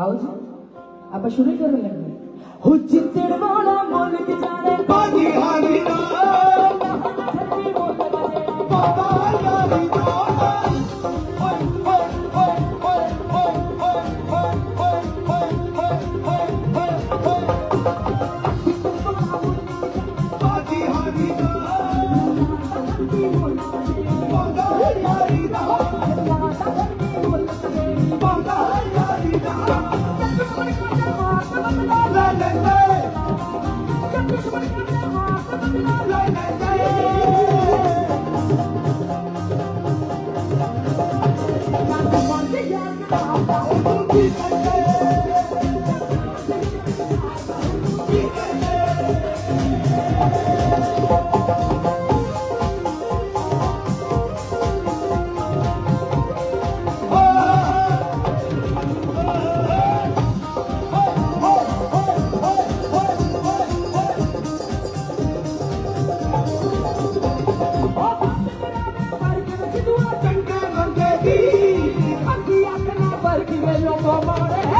আওয়াজ আবার শুরু করে লাগবে। হুচিতের মনে মনে তোমারে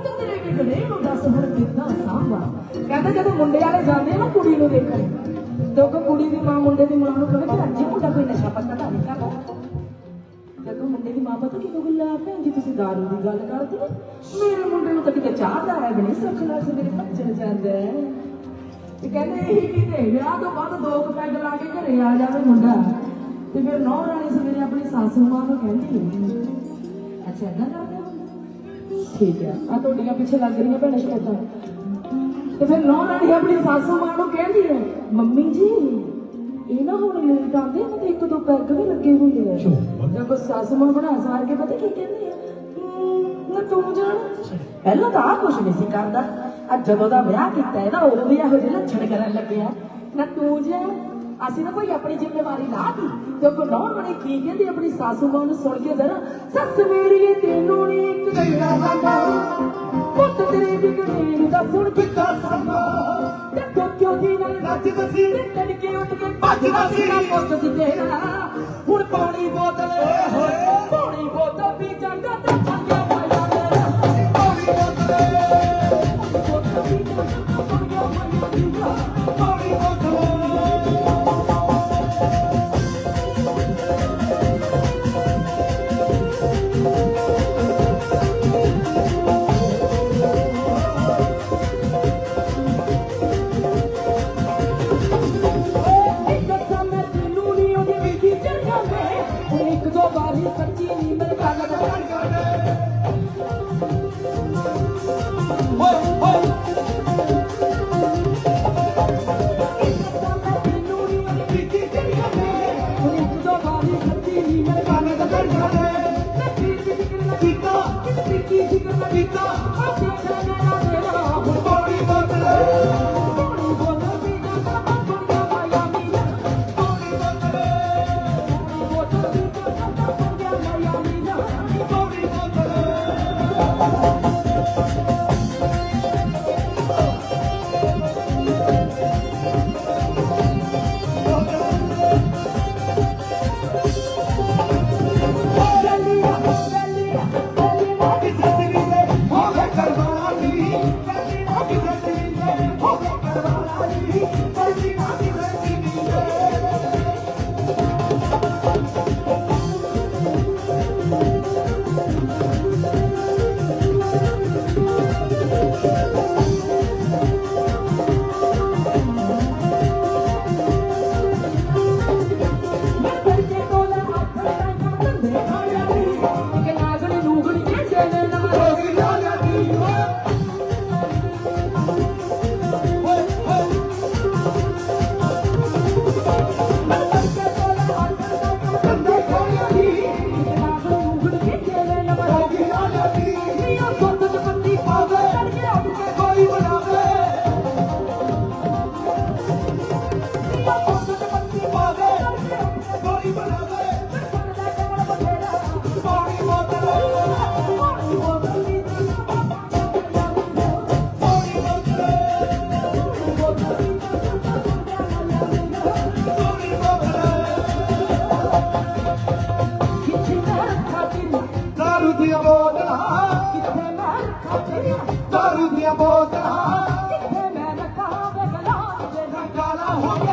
ਪੁੱਤਰ ਤੇਰੇ ਕਿਹੜੇ ਨੂੰ ਦੱਸ ਹੁਣ ਕਿੰਨਾ ਸਾਂਭਾ? ਕਹਿੰਦਾ ਜਦੋਂ ਮੁੰਡੇ ਵਾਲੇ ਜਾਂਦੇ ਨਾ ਕੁੜੀ ਨੂੰ ਦੇਖਣ ਤੇ ਉਹ ਕੁੜੀ ਦੀ ਮਾਂ ਮੁੰਡੇ ਦੀ ਮਾਂ ਨੂੰ ਕਹੇ ਕਿ ਅੱਜ ਮੁੰਡਾ ਕੋਈ ਨਸ਼ਾ ਪੱਤਾ ਤਾਂ ਨਹੀਂ ਕਰਦਾ? ਜਦੋਂ ਮੁੰਡੇ ਦੀ ਮਾਂ ਪਤਾ ਕਿਦੋਂ ਗੱਲਾਂ ਭੈਣ ਜੀ ਤੁਸੀਂ ਦਾਰੂ ਦੀ ਗੱਲ ਕਰਦੇ ਮੇਰੇ ਮੁੰਡੇ ਨੂੰ ਤਾਂ ਕਿਤੇ ਚਾਹ ਦਾ ਹੈ ਬਣੀ ਸਖਲਾ ਸੇ ਮੇਰੇ ਭੱਜਣ ਜਾਂਦਾ ਹੈ ਤੇ ਕਹਿੰਦੇ, ਇਹੀ ਕਿਤੇ ਵਿਆਹ ਤੋਂ ਬਾਅਦ ਦੋ ਕੁ ਪੈਗ ਲਾ ਕੇ ਘਰੇ ਆ ਜਾਵੇ ਮੁੰਡਾ। ਤੇ ਫਿਰ ਨੌ ਰਾਣੀ ਸਵੇਰੇ ਆਪਣੀ ਸਾਸੂ ਮਾਂ ਨੂੰ ਕਹਿੰਦੀ ਅੱਛਾ ਨਾ ਠੀਕ ਹੈ। ਆ ਤੁਹਾਡੀਆਂ ਪਿੱਛੇ ਲੱਗ ਰਹੀਆਂ ਭੈਣੇ ਸ਼ਿਕਾਇਤਾਂ ਤੇ ਫਿਰ ਨੌ ਰਾਣੀ ਆਪਣੀ ਸਾਸੂ ਮਾਂ ਨੂੰ ਕਹਿੰਦੀ ਹੈ ਮੰਮੀ ਜੀ ਇਹ ਨਾ ਹੁਣ ਲੇਟ ਆਉਂਦੇ ਨੇ ਤੇ ਇੱਕ ਦੋ ਪੈਗ ਵੀ ਲੱਗੇ ਹੁੰਦੇ ਆ। ਜਦ ਸਾਸੂ ਮਾਂ ਬਣਾ ਸਾਰ ਕੇ ਪਤਾ ਕੀ ਕਹਿੰਦੀ ਹੈ ਨਾ ਤੂੰ ਜਾਣ। ਪਹਿਲਾਂ ਤਾਂ ਆ ਕੁਝ ਨਹੀਂ ਸੀ ਕਰਦਾ। ਅੱਜ ਜਦੋਂ ਦਾ ਵਿਆਹ ਕੀਤਾ ਇਹਦਾ ਉਦੋਂ ਵੀ ਇਹੋ ਜਿਹੇ ਲੱਛਣ ਕਰਨ ਲੱਗਿਆ ਨਾ ਤੂੰ ਜਾਣ ਅਸੀਂ ਨਾ ਕੋਈ ਆਪਣੀ ਜ਼ਿੰਮੇਵਾਰੀ ਲਾਤੀ ਤੇ ਕੋ ਨੌਰ ਬਣੇ ਕੀ ਕਹਿੰਦੀ ਆਪਣੀ ਸਾਸੂ ਮਾਂ ਨੂੰ ਸੁਣ ਕੇ ਜ਼ਰਾ ਸੱਸ ਮੇਰੀਏ ਤੈਨੂੰ ਨੀ ਇੱਕ ਗੱਲਾਂ ਲਾਂਦਾ ਪੁੱਤ ਤੇਰੇ ਵਿਗੜੇ ਨੂੰ ਦਾ ਸੁਣ ਪਿੱਤਾ ਸੰਗਾ ਦੇਖੋ ਕਿਉਂ ਦੀ ਨਾਲ ਰੱਜਦਾ ਸੀ ਤੜਕੇ ਉੱਠ ਕੇ ਭੱਜਦਾ ਸੀ ਪੁੱਤ ਸੀ ਹੁਣ ਪਾਣੀ ਬੋਤਲ ਓਏ ਹੋਏ। Oh,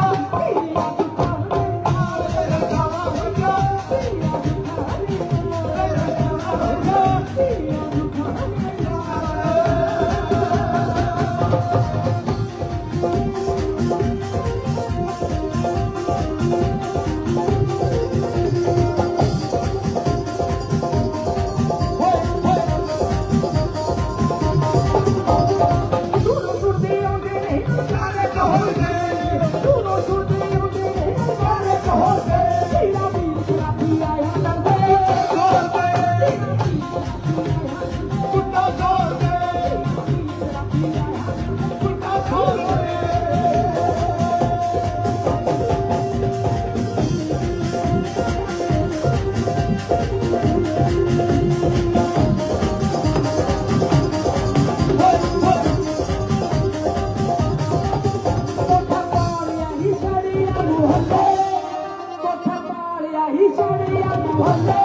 Allah.